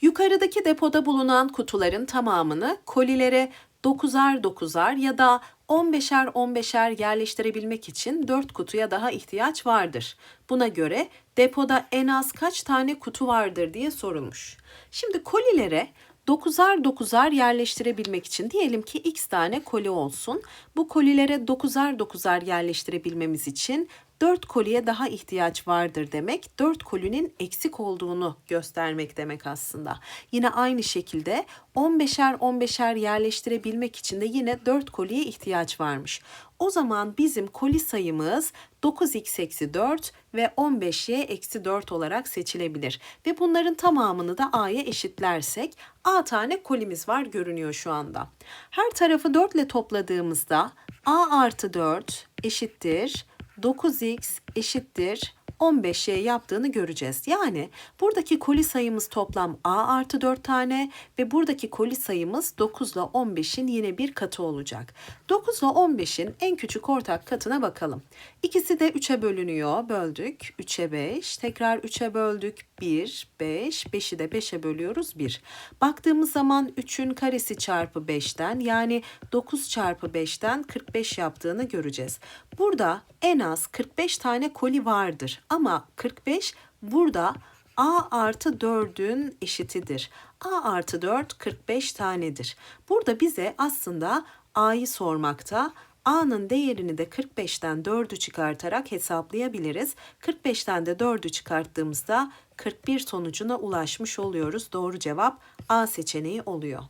Yukarıdaki depoda bulunan kutuların tamamını kolilere 9'ar 9'ar ya da 15'er 15'er yerleştirebilmek için 4 kutuya daha ihtiyaç vardır. Buna göre depoda en az kaç tane kutu vardır diye sorulmuş. Şimdi kolilere 9'ar 9'ar yerleştirebilmek için diyelim ki x tane koli olsun. Bu kolilere 9'ar 9'ar yerleştirebilmemiz için 4 koliye daha ihtiyaç vardır demek. 4 kolinin eksik olduğunu göstermek demek aslında. Yine aynı şekilde 15'er 15'er yerleştirebilmek için de yine 4 koliye ihtiyaç varmış. O zaman bizim koli sayımız 9x eksi 4 ve 15y eksi 4 olarak seçilebilir. Ve bunların tamamını da a'ya eşitlersek a tane kolimiz var görünüyor şu anda. Her tarafı 4 ile topladığımızda a artı 4 eşittir 9x eşittir 15y yaptığını göreceğiz. Yani buradaki koli sayımız toplam a artı 4 tane ve buradaki koli sayımız 9 ile 15'in yine bir katı olacak. 9 ile 15'in en küçük ortak katına bakalım. İkisi de 3'e bölünüyor. Böldük. 3'e 5. Tekrar 3'e böldük. 1, 5. 5'i de 5'e bölüyoruz. 1. Baktığımız zaman 3'ün karesi çarpı 5'ten yani 9 çarpı 5'ten 45 yaptığını göreceğiz. Burada en az 45 tane koli vardır ama 45 burada A artı 4'ün eşitidir. A artı 4 45 tanedir. Burada bize aslında A'yı sormakta. A'nın değerini de 45'ten 4'ü çıkartarak hesaplayabiliriz. 45'ten de 4'ü çıkarttığımızda 41 sonucuna ulaşmış oluyoruz. Doğru cevap A seçeneği oluyor.